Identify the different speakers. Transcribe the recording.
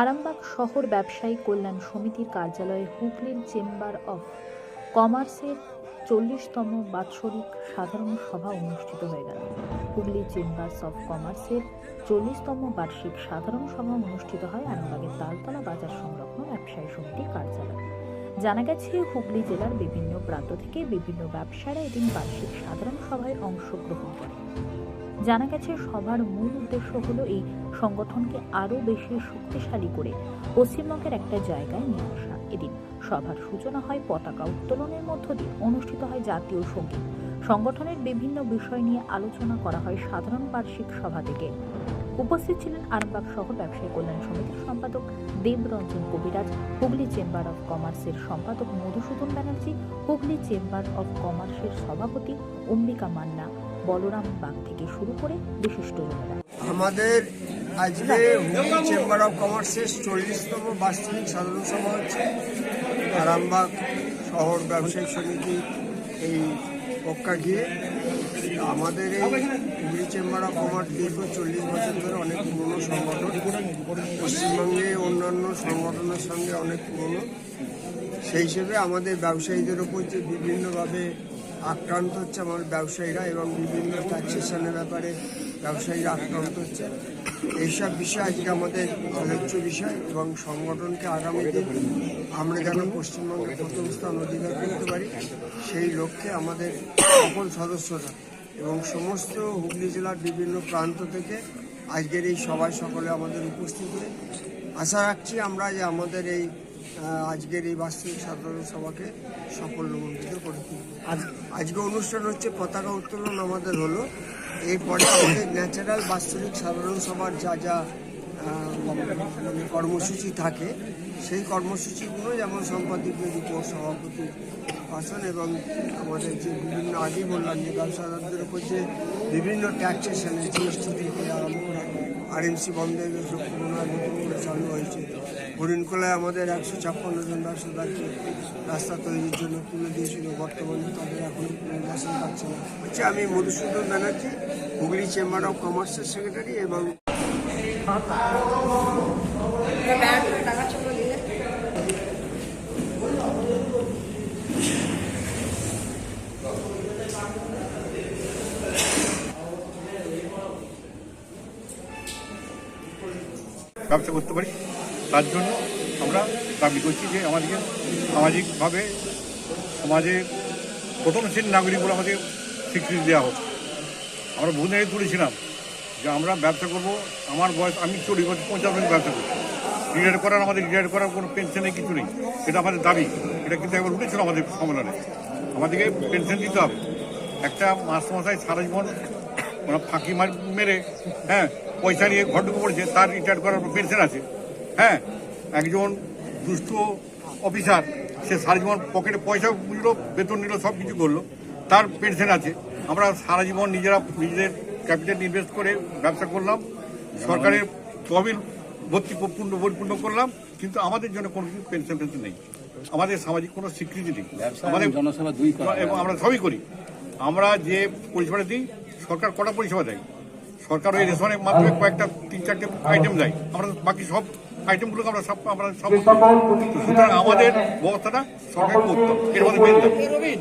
Speaker 1: আরামবাগ শহর ব্যবসায়ী কল্যাণ সমিতির কার্যালয়ে হুগলির চেম্বার অফ কমার্সের চল্লিশতম বাৎসরিক সাধারণ সভা অনুষ্ঠিত হয়ে গেল। হুগলি চেম্বার্স অফ কমার্সের চল্লিশতম বার্ষিক সাধারণ সভা অনুষ্ঠিত হয় আরামবাগের তালতলা বাজার সংলগ্ন ব্যবসায়ী সমিতির কার্যালয়। জানা গেছে, হুগলি জেলার বিভিন্ন প্রান্ত থেকে বিভিন্ন ব্যবসায়ীরা এদিন বার্ষিক সাধারণ সভায় অংশগ্রহণ করে। জানা গেছে, সভার মূল উদ্দেশ্য হলো এই সংগঠনকে আরও বেশি শক্তিশালী করে পশ্চিমবঙ্গের একটা জায়গায় নিয়ে আসা। এদিন সভার সূচনা হয় পতাকা উত্তোলনের মধ্য দিয়ে, অনুষ্ঠিত হয় জাতীয় সংগীত। সংগঠনের বিভিন্ন বিষয় নিয়ে আলোচনা করা হয় সাধারণ বার্ষিক সভা থেকে। উপস্থিত ছিলেন আরামবাগ সহ ব্যবসায়ী কল্যাণ সমিতির সম্পাদক দেবরঞ্জন কবিরাজ, হুগলি চেম্বার অফ কমার্সের সম্পাদক মধুসূদন ব্যানার্জি, হুগলি চেম্বার অব কমার্সের সভাপতি অম্বিকা মান্না বলরাম বাগ থেকে শুরু করে বিশিষ্টজনেরা
Speaker 2: আমাদের আজকে চেম্বার অফ কমার্সের চল্লিশতম বার্ষিক সাধারণ সভা হচ্ছে। আরামবাগ শহর ব্যবসায়িক সমিতি এই পক্কা গিয়ে আমাদের এই হুগলি চেম্বার অফ কমার্স দীর্ঘ চল্লিশ বছর ধরে অনেক পুরনো সংগঠন, পশ্চিমবঙ্গে অন্যান্য সংগঠনের সঙ্গে অনেক পুরনো। সেই হিসেবে আমাদের ব্যবসায়ীদের ওপর যে বিভিন্নভাবে আক্রান্ত হচ্ছে আমার ব্যবসায়ীরা এবং বিভিন্ন ট্যাক্সেশনের ব্যাপারে ব্যবসায়ীরা আক্রান্ত হচ্ছে। এইসব বিষয় আজকে আমাদের আলোচ্য বিষয় এবং সংগঠনকে আগামী দিন আমরা যেন পশ্চিমবঙ্গে প্রথম স্থান অধিকার করতে পারি, সেই লক্ষ্যে আমাদের সকল সদস্যরা এবং সমস্ত হুগলি জেলার বিভিন্ন প্রান্ত থেকে আজকের এই সবাই সকলে আমাদের উপস্থিত হয়ে আশা রাখছি আমরা যে আমাদের এই আজকের এই বার্ষিক সাধারণ সভাকে সাফল্যমণ্ডিত করে তুলব। আজকে অনুষ্ঠান হচ্ছে পতাকা উত্তোলন আমাদের হলো। এরপরে আমাদের ন্যাচারাল বাৎসরিক সাধারণ সভার যা যা মানে কর্মসূচি থাকে, সেই কর্মসূচিগুলো যেমন সম্পাদকীয় রিপোর্ট সভাপতি ভাষণ এবং আমাদের যে বিভিন্ন আগেই বললাম যে ব্যবসাদারদের উপর যে বিভিন্ন ট্যাক্সেশনের জিএসটি থেকে আরম্ভ করে আরএমসি বন্ধ গেছে পুনরায় নতুন হরিণকোলায় আমাদের একশো ছাপ্পান্ন জন ব্যবসাদারকে রাস্তা তৈরির জন্য তুলে দিয়েছিল, বর্তমানে তাদের এখন পুনর্বাসন পাচ্ছে না। হচ্ছে আমি মধুসূদন ব্যানার্জি, হুগলি চেম্বার অফ কমার্সের সেক্রেটারি এবং
Speaker 3: ব্যবসা করতে পারি? তার জন্য আমরা দাবি করছি যে আমাদেরকে সামাজিকভাবে সমাজে প্রথম শ্রেণির নাগরিকগুলো আমাদের স্বীকৃতি দেওয়া হোক। আমরা বহু আগে তুলেছিলাম যে আমরা ব্যবসা করব, আমার বয়স, আমি চল্লিশ বছর, পঞ্চাশ বছর ব্যবসা করি রিটায়ার করার আমাদের, রিটায়ার করার কোনো পেনশন কিছু নেই। এটা আমাদের দাবি। এটা কিন্তু একবার উঠেছিল আমাদের সম্মেলনে। আমাদেরকে পেনশন দিতে হবে। একটা মাস মশাই সারা জীবন ওরা ফাঁকি মার মেরে হ্যাঁ পয়সা নিয়ে ঘর পড়েছে, তার রিটায়ার করার পেনশন আছে। হ্যাঁ একজন দুষ্ট অফিসার সে সারা জীবন পকেটে পয়সা বুঝলো বেতন নিল সব কিছু করল। তার পেনশন আছে। আমরা সারা জীবন নিজেরা নিজেদের ক্যাপিটাল ইনভেস্ট করে ব্যবসা করলাম। সরকারের তহবিল ভর্তি পূর্ণ পরিপূর্ণ করলাম। কিন্তু আমাদের জন্য কোনো কিছু পেনশন পেনশন নেই। আমাদের সামাজিক কোনো স্বীকৃতি নেই। আমাদের। এবং আমরা সবই করি। আমরা যে পরিষেবাটা দিই সরকার কটা পরিষেবা দেয়? সরকার ওই রেশনের মাধ্যমে কয়েকটা তিন চারটে আইটেম দেয়। আমরা বাকি সব আইটেমগুলোকে আমরা সব আমরা সব সুতরাং আমাদের ব্যবস্থাটা সরকার করতে এর মধ্যে।